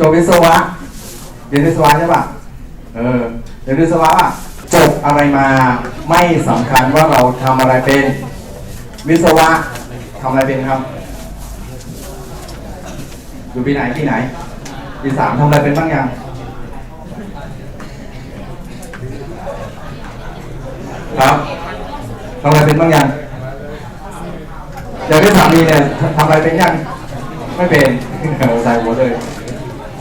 จบวิศวะเรียนวิศวะใช่ป่ะ เออเรียนวิศวะอะจบอะไรมาไม่สำคัญว่าเราทำอะไรเป็นวิศวะทำอะไรเป็นครับอยู่ปีไหนปีไหนปีสามทำอะไรเป็นบ้างยังครับทำอะไรเป็นบ้างยังอย่างที่สามีเนี่ยทำอะไรเป็นยังไม่เป็นใส่หัวเลย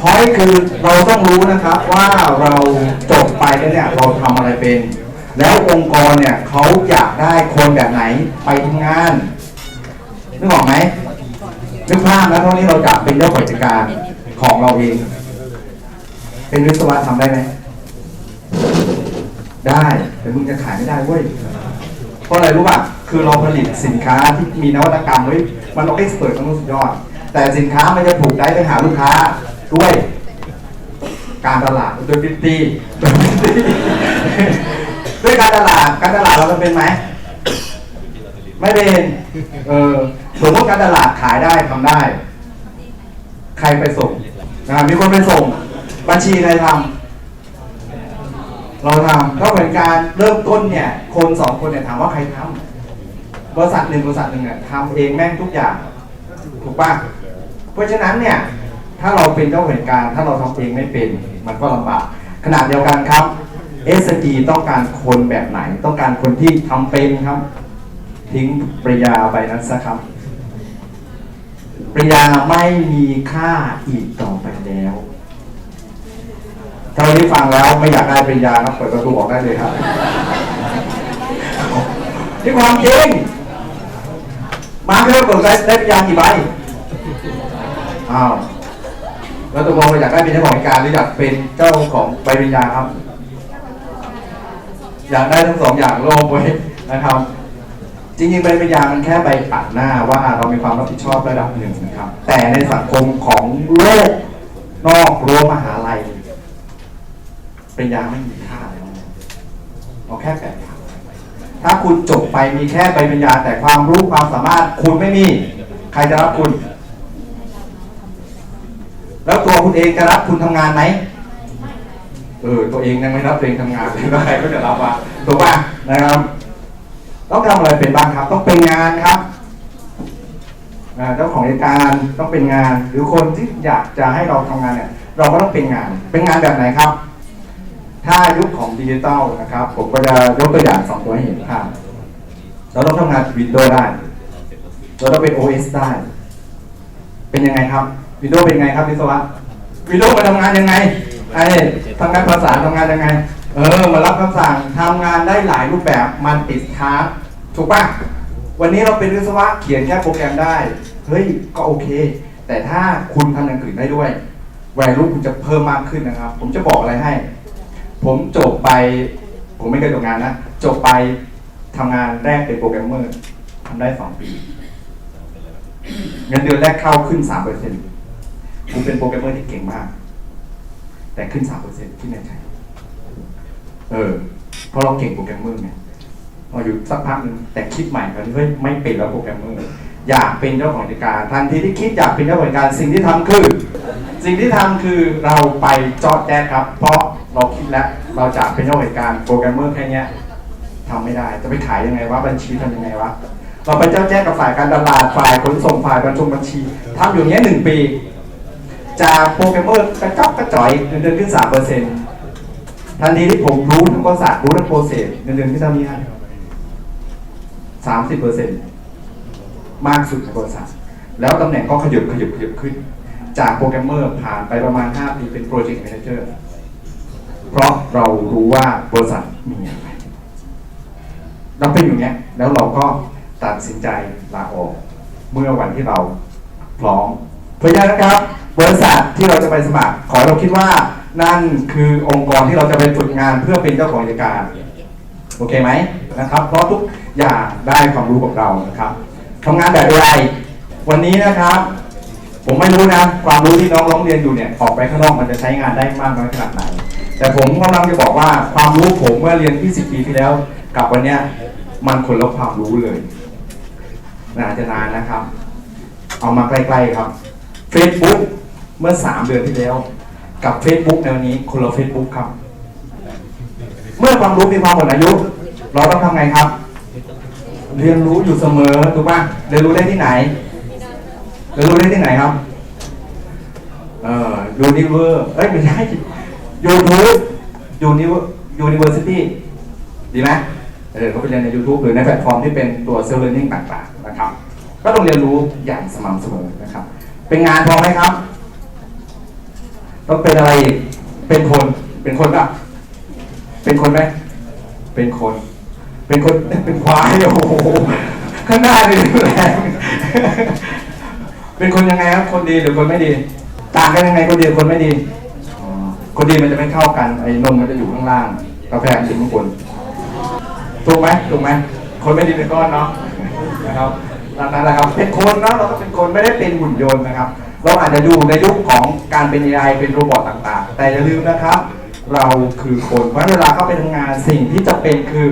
พอยคือเราต้องรู้นะครับว่าเราจบไปแล้วเนี่ยเราทำอะไรเป็น แล้วองค์กรเนี่ยเขาอยากได้คนแบบไหนไปทำงานนึกออกไหมนึกภาพนะตอนนี้เราจะเป็นเจ้าของกิจการของเราเอง เป็นวิศวะทำได้ไหมได้แต่มึงจะขายไม่ได้เว้ยเพราะอะไรรู้ป่ะคือเราผลิตสินค้าที่มีนวัตกรรมเฮ้มันเราเอ็กซ์เพรสมันสุดยอด แต่สินค้ามันจะถูกได้ไปหาลูกค้า ด้วยการตลาดโดยพิตตี้โดยพิตตี้ด้วยการตลาดการตลาดเราจะเป็นไหมไม่เป็นเออสมมติการตลาดขายได้ทำได้ ใครไปส่งนะมีคนไปส่ง บัญชีใครทำเราทำก็เหมือนการเริ่มต้นเนี่ย คนสองคนเนี่ยถามว่าใครทำบริษัทหนึ่งบริษัทหนึ่งเนี่ยทำเองแม่งทุกอย่าง ถูกป่ะเพราะฉะนั้นเนี่ย ถ้าเราเป็นเจ้าเหตุการณ์ถ้าเราทำเองไม่เป็น มันก็ลำบากขนาดเดียวกันครับ s d ต้องการคนแบบไหน ต้องการคนที่ทำเป็นครับ ทิ้งปริญญาไปนั้นซะครับ ปริญญาไม่มีค่าอีกต่อไปแล้วถ้าวันนี้ฟังแล้วไม่อยากได้ปริญญาครับเปิดประตูออกได้เลยครับที่ความจริงมาเพื่อเปิดได้ปริญญากี่ใบอ้าว แล้วตกลงเราอยากได้เป็นเจ้าของกิจการหรืออยากเป็นเจ้าของใบปริญญาครับ อยากได้ทั้งสองอย่างโลกไว้นะครับ จริงๆใบปริญญามันแค่ใบปัดหน้าว่าเรามีความรับผิดชอบระดับหนึ่งนะครับ แต่ในสังคมของโลกนอกรั้วมหาลัยปริญญาไม่มีค่าเลยเอาแค่แปดพันถ้าคุณจบไปมีแค่ใบปริญญาแต่ความรู้ความสามารถคุณไม่มี ใครจะรับคุณ แล้วตัวคุณเองจะรับคุณทำงานไหมเออตัวเองยังไม่รับตัวเองทำงานเลยแล้วใครก็จะรับวะถูกป่ะนะครับ ต้องทำอะไรเป็นบ้างครับ ต้องเป็นงานครับเจ้าของกิจการต้องเป็นงาน หรือคนที่อยากจะให้เราทำงานเนี่ย เราก็ต้องเป็นงาน เป็นงานแบบไหนครับ ถ้ายุคของดิจิตอลนะครับ ผมก็จะยกตัวอย่างสองตัวให้เห็นภาพเราต้องทำงานวินโดว์ได้ เราต้องเป็น OS ได้ เป็นยังไงครับ วิโดเป็นไงครับวิศวะวิโดมาทำงานยังไงไอ้ทำงานภาษาทำงานยังไง เออ มารับคำสั่งทำงานได้หลายรูปแบบมันติดทาร์กถูกปะวันนี้เราเป็นวิศวะเขียนแค่โปรแกรมได้ เฮ้ย ก็โอเค แต่ถ้าคุณทำอย่างอื่นได้ด้วยแวลูคุณจะเพิ่มมากขึ้นนะครับ ผมจะบอกอะไรให้ ผมจบไป ผมไม่เคยจบงานนะ จบไปทำงานแรกเป็นโปรแกรมเมอร์ทำได้สองปี เงินเดือนแรกเข้าขึ้นสามเปอร์เซ็นต์ ผมเป็นโปรแกรมเมอร์ที่เก่งมาก แต่ขึ้นสามเปอร์เซ็นต์ที่ในไทยเออเพราะเราเก่งโปรแกรมเมอร์ไงพออยู่สักพักนึงแต่คิดใหม่กันเฮ้ยไม่เป็นแล้วโปรแกรมเมอร์อยากเป็นเจ้าของกิจการทันทีที่คิดอยากเป็นเจ้าของกิจการสิ่งที่ทำคือ สิ่งที่ทำคือเราไปจอดแจ๊ครับ เพราะเราคิดแล้วเราจะเป็นเจ้าของกิจการโปรแกรมเมอร์แค่เนี้ยทำไม่ได้จะไปขายยังไงวะบัญชีทำยังไงวะเราไปเจ้าแจ้งกับฝ่ายการตลาดฝ่ายขนส่งฝ่ายบรรจุบัญชีทำอยู่เงี้ยหนึ่งปี จากโปรแกรมเมอร์กระจอกกระจ่อยเงินเดือนขึ้นสามเปอร์เซ็นต์ทันทีที่ผมรู้ทั้งภาษาสตร์รู้ทั้งโปรเซสเงินเดือนขึ้นเท่านี้ฮะสามสิบเปอร์เซ็นต์มากสุดในบริษัทแล้วตำแหน่งก็ขยับขยับขยับขึ้น จากโปรแกรมเมอร์ผ่านไปประมาณ 5 ปีเป็นโปรเจกต์แมเนเจอร์เพราะเรารู้ว่าบริษัทมีอะไรเราเป็นอย่างเงี้ยแล้วเราก็ตัดสินใจลาออก เมื่อวันที่เราพร้อมเพราะฉะนั้นนะครับ บริษัทที่เราจะไปสมัคร ขอเราคิดว่านั่นคือองค์กรที่เราจะไปฝึกงานเพื่อเป็นเจ้าของกิจการโอเคไหมนะครับ เพราะทุกอย่างได้ความรู้กับเรานะครับทำงานแบบอะไร วันนี้นะครับ ผมไม่รู้นะความรู้ที่น้องร้องเรียนอยู่เนี่ยออกไปข้างนอกมันจะใช้งานได้มากน้อยขนาดไหน แต่ผมกำลังจะบอกว่าความรู้ผมเมื่อเรียน 20 ปีที่แล้ว กับวันเนี้ยมันคนละความรู้เลยน่าจะนานนะครับ เอามาใกล้ๆครับ Facebook เมื่อ 3 เดือนที่แล้ว กับ Facebook ในวันนี้คนละ Facebook ครับ เมื่อความรู้มีความหมดอายุ เราต้องทำไงครับ เรียนรู้อยู่เสมอถูกป่ะเรียนรู้ได้ที่ไหน เรียนรู้ได้ที่ไหนครับ เอ่อยูนิเวอร์เอ้ยไม่ใช่ยูทูบยูนิเวอร์ยูนิเวอร์ซิตี้ดีไหมเออเขาไปเรียนใน YouTube หรือในแพลตฟอร์มที่เป็นตัวเซลล์เ a อร์นิ่งต่างๆนะครับ ก็ต้องเรียนรู้อย่างสม่ำเสมอนะครับ เป็นงานพอไหมครับ ต้องเป็นอะไรอีก เป็นคน เป็นคนป่ะเป็นคนไหม เป็นคน เป็นคน เป็นควายโอ้โห ข้างหน้านี่แรงเป็นคนยังไงครับ คนดีหรือคนไม่ดี ต่างกันยังไงคนดีคนไม่ดี คนดีมันจะไม่เข้ากัน ไอ้นมมันจะอยู่ข้างล่าง กาแฟมันอยู่ข้างบน ถูกไหมถูกไหม คนไม่ดีเป็นก้อนเนาะ นะครับนั่นแหละครับ เป็นคนเนาะ เราก็เป็นคนไม่ได้เป็นหุ่นยนต์นะครับ เราอาจจะอยู่ในยุคของการเป็น AI เป็นโรบอทต่างๆ แต่อย่าลืมนะครับ เราคือคนเพราะเวลาเข้าไปทำงานสิ่งที่จะเป็นคือ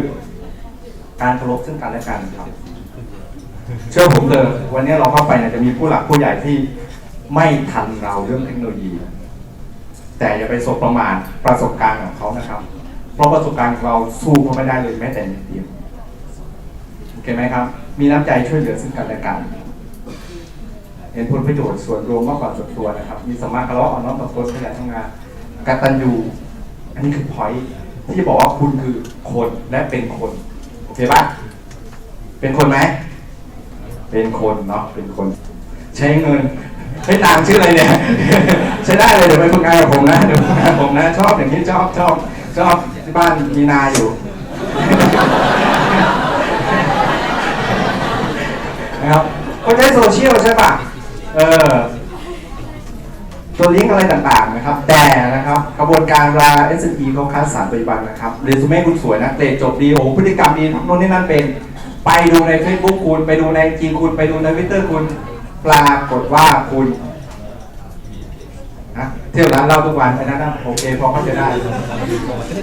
การเคารพซึ่งกันและกันครับ เชื่อผมเถอะวันนี้เราเข้าไปเนี่ยจะมีผู้หลักผู้ใหญ่ที่ไม่ทันเราเรื่องเทคโนโลยี แต่อย่าไปสบประมาทประสบการณ์ของเขานะครับ เพราะประสบการณ์ของเราสู้เขาไม่ได้เลยแม้แต่นิดเดียวโอเคไหมครับ มีน้ำใจช่วยเหลือซึ่งกันและกัน เห็นผลประโยชน์ส่วนรวมมากกว่าส่วนตัวนะครับ มีสมมาคารวะอ่อนน้อมต่อตนขยันทำงานกตัญญูอันนี้คือพอยที่จะบอกว่าคุณคือคนและเป็นคนโอเคปะเป็นคนไหมเป็นคนเนาะเป็นคน ใช้เงินให้ตามชื่ออะไรเนี่ย ใช้ได้เลยเดี๋ยวไปฝึกงานกับผมนะเดี๋ยวฝึกงานกับผมนะ ชอบอย่างนี้ชอบชอบชอบที่บ้านมีนาอยู่นะครับคนใช้โซเชียลใช่ปะ เออตัวลิงก์อะไรต่างๆนะครับ แต่นะครับกระบวนการเวลา S&E เขาคัดสรรปัจจุบันนะครับเรซูเม่คุณสวยนะเตะจบดีโอ้พฤติกรรมดีทำโน่นนี่นั่นเป็น ไปดูใน Facebook คุณ ไปดูในจีคุณ ไปดูในวิตเตอร์คุณปรากฏว่าคุณนะเที่ยวร้านเหล้าทุกวันไอ้นั่นนะโอเคพอเข้าใจได้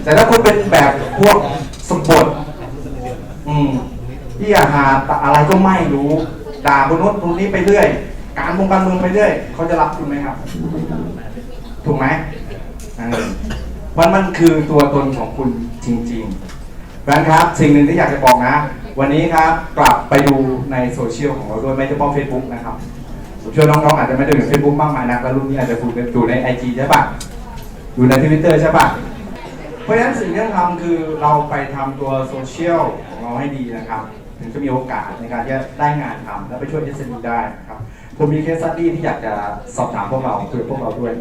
แต่ถ้าคุณเป็นแบบพวกสปอร์ตอืมที่อาหารอะไรก็ไม่รู้ด่าคนโน้นคนนี้ไปเรื่อย การมงการเมืองไปเรื่อยเขาจะรับคุณไหมครับ ถูกไหมมันมันคือตัวตนของคุณจริงๆดังนั้นครับ สิ่งหนึ่งที่อยากจะบอกนะ วันนี้ครับกลับไปดูในโซเชียลของเราด้วยไม่เฉพาะ Facebook นะครับผมเชื่อน้องๆอาจจะไม่ได้อยู่ Facebook มากมายนักแล้วรุ่นนี้อาจจะดูดูใน IG ใช่ปะอยู่ในทวิตเตอร์ใช่ปะเพราะฉะนั้นสิ่งที่ต้องทำคือเราไปทำตัวโซเชียลของเราให้ดีนะครับ ถึงจะมีโอกาสในการที่จะได้งานทำและไปช่วย SME ได้นะครับ ผมมีเคสสตี้ที่อยากจะสอบถามพวกเราคือพวกเราด้วย